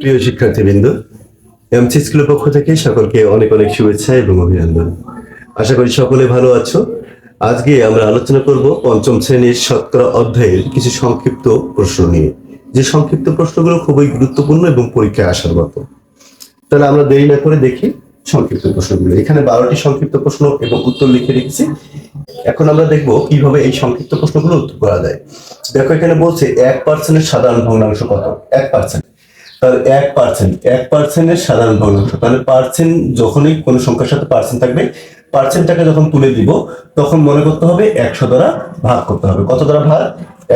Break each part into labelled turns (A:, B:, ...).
A: প্রিয় শিক্ষার্থীবৃন্দ এমসি স্কুলের পক্ষ থেকে সকলকে অনেক অনেক শুভেচ্ছা এবং অভিনন্দন। আশা করি সকলে ভালো আছো। আজকে আমরা আলোচনা করব পঞ্চম শ্রেণির শতকরা অধ্যায়ের কিছু সংক্ষিপ্ত প্রশ্ন নিয়ে। যে সংক্ষিপ্ত প্রশ্নগুলো খুবই গুরুত্বপূর্ণ এবং পরীক্ষায় আসার মতো। তাহলে আমরা দেরি না করে দেখি সংক্ষিপ্ত প্রশ্নগুলো। এখানে বারোটি সংক্ষিপ্ত প্রশ্ন এবং উত্তর লিখে রেখেছি। এখন আমরা দেখব কীভাবে এই সংক্ষিপ্ত প্রশ্নগুলো উত্তর করা যায়। দেখো, এখানে বলছে এক পার্সেন্টের সাধারণ ভগ্নাংশ কত? এক পার্সেন্ট। তাহলে এক পার্সেন্ট। এক পার্সেন্টের সাধারণ ভগ্নাংশ। তাহলে পার্সেন্ট যখনই সংখ্যার সাথে পার্সেন্ট থাকবে, পার্সেন্টটাকে যখন তুলে দিব, তখন মনে করতে হবে একশো দ্বারা ভাগ করতে হবে। কত দ্বারা ভাগ?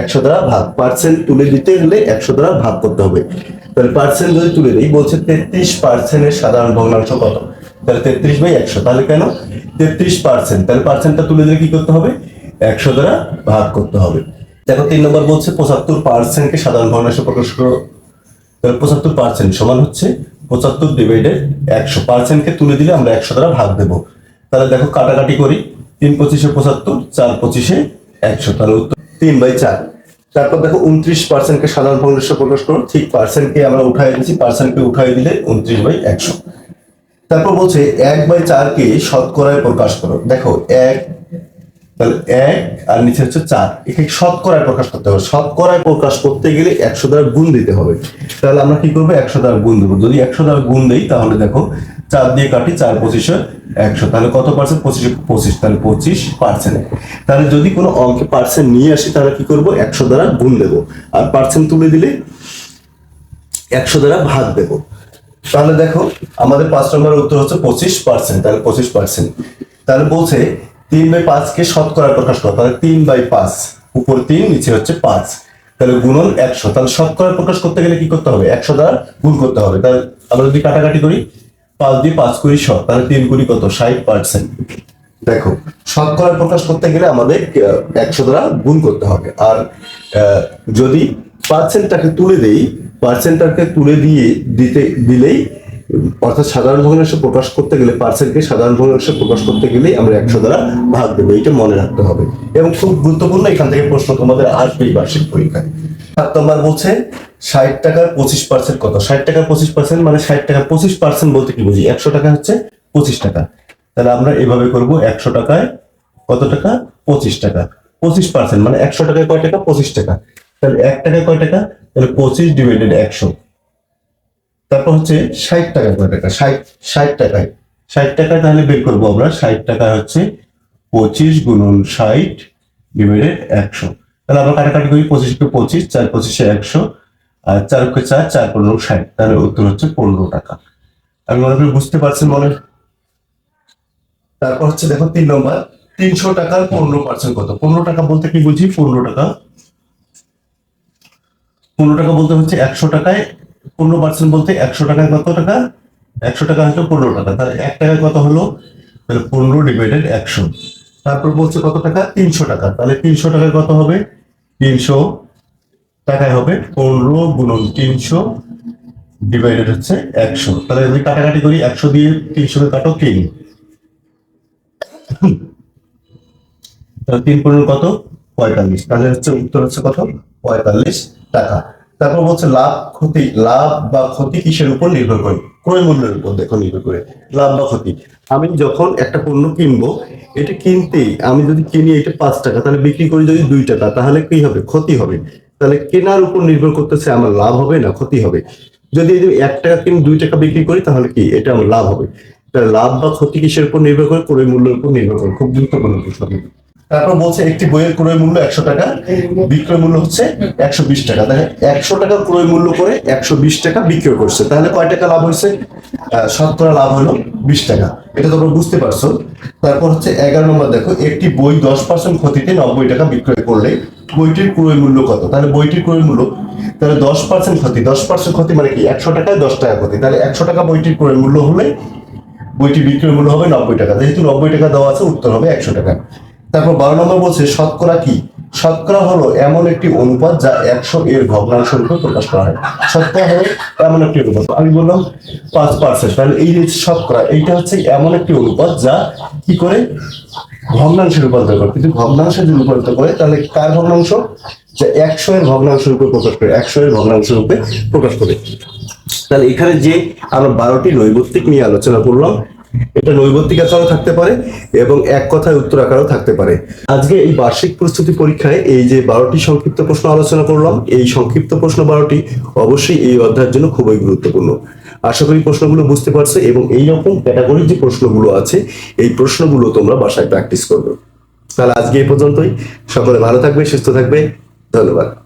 A: একশো দ্বারা ভাগ। পার্সেন্ট তুলে দিতে গেলে একশো দ্বারা ভাগ করতে হবে। তাহলে পার্সেন্ট যদি তুলে দিই, বলছে তেত্রিশ পার্সেন্টের সাধারণ ভগ্নাংশ কত? তাহলে তেত্রিশ বাই একশো। তাহলে কেন? তেত্রিশ পার্সেন্ট তাহলে পার্সেন্টটা তুলে দিলে কি করতে হবে? একশো দ্বারা ভাগ করতে হবে। দেখো, তিন নম্বর বলছে পঁচাত্তর পার্সেন্টকে সাধারণ ভগ্নাংশ প্রকাশ তাহলে পঁচাত্তর পার্সেন্ট সমান হচ্ছে পঁচাত্তর ডিভাইডেড একশো পার্সেন্টকে তুলে দিলে আমরা একশো দ্বারা ভাগ দেবো। তাহলে দেখো, কাটাকাটি করি। তিন পঁচিশে পঁচাত্তর, চার পঁচিশে একশো। তাহলে উত্তর তিন বাই চার। তারপর দেখো, উনত্রিশ পার্সেন্টকে সাধারণ ভগ্নাংশ প্রকাশ করো। ঠিক পার্সেন্টকে আমরা উঠাই দিচ্ছি পার্সেন্টকে উঠাই দিলে উনত্রিশ বাই একশো। তারপর বলছে এক বাই চারকে শতকরায় প্রকাশ করো। দেখো, এক, তাহলে এক আর নিচে হচ্ছে চার। একে শতকরায় প্রকাশ করতে হবে। শতকরায় প্রকাশ করতে গেলে একশো দ্বারা গুণ দিতে হবে। তাহলে আমরা কি করব? একশো দ্বারা গুণ দেবো। যদি একশো দ্বারা গুণ দেই, তাহলে দেখো, চার দিয়ে কাটি চার পঁচিশে একশো। তাহলে কত পার্সেন্ট? পঁচিশে, পঁচিশ। তাহলে পঁচিশ পার্সেন্ট। তাহলে যদি কোনো অঙ্কে পার্সেন্ট নিয়ে আসি, তাহলে কি করব? একশো দ্বারা গুণ দেবো। আর পার্সেন্ট তুলে দিলে একশো দ্বারা ভাগ দেবো। তাহলে দেখো, আমাদের পাঁচ নম্বরের উত্তর হচ্ছে পঁচিশ পার্সেন্ট তাহলে পঁচিশ পার্সেন্ট তাহলে বলছে তিন বাই পাঁচকে শতকরা প্রকাশ করো। তাহলে তিন বাই পাঁচ, উপর তিন, নিচে হচ্ছে পাঁচ। তাহলে গুণন একশো। তাহলে শতকরা প্রকাশ করতে গেলে কি করতে হবে? একশো দ্বারা গুণ করতে হবে। তাহলে আমরা যদি কাটাকাটি করি, পাঁচ দিয়ে পাঁচ কুড়ি শত, তাহলে তিন কুড়ি কত? ষাট পার্সেন্ট দেখো, শতকরা প্রকাশ করতে গেলে আমাদের একশো দ্বারা গুণ করতে হবে। আর যদি পার্সেন্টটাকে তুলে দেই পার্সেন্টটাকে তুলে দিয়ে দিতে, দিলেই, অর্থাৎ সাধারণ ভগ্নাংশ প্রকাশ করতে গেলে পার্সেন্টকে সাধারণ ভগ্নাংশ প্রকাশ করতে গেলেই আমরা একশো দ্বারা ভাগ দেবো এটা মনে রাখতে হবে। এবং খুব গুরুত্বপূর্ণ এখান থেকে প্রশ্ন তোমাদের আসবেই বার্ষিক পরীক্ষায়। সাত নম্বর বলছে, ষাট টাকার পঁচিশ পার্সেন্ট কত? ষাট টাকার পঁচিশ পার্সেন্ট মানে ষাট টাকার পঁচিশ পার্সেন্ট বলতে কি বুঝি? একশো টাকা হচ্ছে পঁচিশ টাকা। তাহলে আমরা এভাবে করব, একশো টাকায় কত টাকা? পঁচিশ টাকা। পঁচিশ পার্সেন্ট মানে একশো টাকায় কয় টাকা? পঁচিশ টাকা। তাহলে এক টাকায় কয় টাকা? তাহলে পঁচিশ ডিভাইডেড একশো। তারপর হচ্ছে ষাট টাকায় কয় টাকা, ষাট ষাট টাকায়। ষাট টাকায় তাহলে বের করব আমরা, ষাট টাকা হচ্ছে পঁচিশ গুণন ষাট ডিভাইডেড একশো। তাহলে আমরা কাটাকাটি করি পঁচিশকে পঁচিশ, চার পঁচিশে একশো, আর চার চারকে চার চার পনেরো ষাট। তাহলে উত্তর হচ্ছে পনেরো টাকা। আমি মনে করি বুঝতে পারছেন মনে? তারপর হচ্ছে দেখো তিন নম্বর, তিনশো টাকার পনেরো পার্সেন্ট কত? পনেরো টাকা বলতে কি বুঝি? পনেরো টাকা পনেরো টাকা বলতে হচ্ছে একশো টাকায়, পনেরো পার্সেন্ট বলতে একশো টাকায় কত টাকা? একশো টাকা হচ্ছে পনেরো টাকা। তাহলে এক টাকায় কত হলো? তাহলে পনেরো ডিভাইডেড একশো। তারপর বলছে কত টাকা? তিনশো টাকা। তাহলে তিনশো টাকায় কত হবে? তিনশো টাকায় হবে পনেরো গুণন তিনশো ডিভাইডেড হচ্ছে একশো। তাহলে যদি কাটাকাটি করি, একশো দিয়ে তিনশোকে কাটো তিন। তাহলে তিন পনেরো কত? পঁয়তাল্লিশ। তাহলে হচ্ছে উত্তর হচ্ছে কত? পঁয়তাল্লিশ। টাকা। তারপর বলছে, লাভ, ক্ষতি, লাভ বা ক্ষতি কিসের উপর নির্ভর করে? ক্রয় মূল্যের উপর দেখো নির্ভর করে। লাভ বা ক্ষতি। আমি যখন একটা পণ্য কিনবো, এটা কিনতেই আমি যদি কিনি এটা পাঁচ টাকা, তাহলে বিক্রি করি যদি দুই টাকা, তাহলে কি হবে? ক্ষতি হবে। তাহলে কেনার উপর নির্ভর করতেছে আমার লাভ হবে না ক্ষতি হবে। যদি এক টাকা কিনে দুই টাকা বিক্রি করি, তাহলে কি এটা আমার লাভ হবে? লাভ বা ক্ষতি কিসের উপর নির্ভর করে? ক্রয় মূল্যের উপর নির্ভর করে। খুব গুরুত্বপূর্ণ কিন্তু। তারপর বলছে একটি বইয়ের ক্রয় মূল্য একশো টাকা, বিক্রয় মূল্য হচ্ছে একশো বিশ টাকা। তাহলে একশো টাকা ক্রয় মূল্য করে একশো বিশ টাকা বিক্রয় করছে। তাহলে কয় টাকা লাভ হয়েছে? শতকরা লাভ হলো বিশ টাকা। এটা তোমরা বুঝতে পারছ। তারপর হচ্ছে এগারো নম্বর, দেখো, একটি বই দশ পার্সেন্ট ক্ষতিতে নব্বই টাকা বিক্রয় করলে বইটির ক্রয় মূল্য কত? তাহলে বইটির ক্রয় মূল্য, তাহলে দশ পার্সেন্ট ক্ষতি। দশ পার্সেন্ট ক্ষতি মানে কি? একশো টাকায় দশ টাকা ক্ষতি। তাহলে একশো টাকা বইটির ক্রয় মূল্য হলে বইটি বিক্রয় মূল্য হবে নব্বই টাকা। যেহেতু নব্বই টাকা দেওয়া আছে, উত্তর হবে একশো টাকা। তারপর বারো নম্বর বলছে, শতকরা কি? শতকরা হলো এমন একটি অনুপাত যা একশো এর ভগ্নাংশ রূপে প্রকাশ করা হয়। শতকরা হলো এমন একটি অনুপাত। আমি বললাম পাঁচ পার্সেন্ট তাহলে এই যে শতকরা, এইটা হচ্ছে এমন একটি অনুপাত যা কি করে? ভগ্নাংশে রূপান্তর করে। কিন্তু ভগ্নাংশে যদি রূপান্তর করে, তাহলে কার ভগ্নাংশ? যে একশো এর ভগ্নাংশ রূপে প্রকাশ করে, একশো এর ভগ্নাংশ রূপে প্রকাশ করে। তাহলে এখানে যে আমরা বারোটি নৈবত্তিক নিয়ে আলোচনা করলাম এটা নৈবত্তিক আকারও থাকতে পারে এবং এক কথায় উত্তর আকারও থাকতে পারে। আজকে এই বার্ষিক প্রস্তুতি পরীক্ষায় এই যে বারোটি সংক্ষিপ্ত প্রশ্ন আলোচনা করলাম, এই সংক্ষিপ্ত প্রশ্ন বারোটি অবশ্যই এই অধ্যায়ের জন্য খুবই গুরুত্বপূর্ণ। আশা করি প্রশ্নগুলো বুঝতে পারছ এবং এই রকম ক্যাটাগরির যে প্রশ্নগুলো আছে, এই প্রশ্নগুলো তোমরা বাসায় প্র্যাকটিস করবে। তাহলে আজকে এই পর্যন্তই। সকলে ভালো থাকবে, সুস্থ থাকবে। ধন্যবাদ।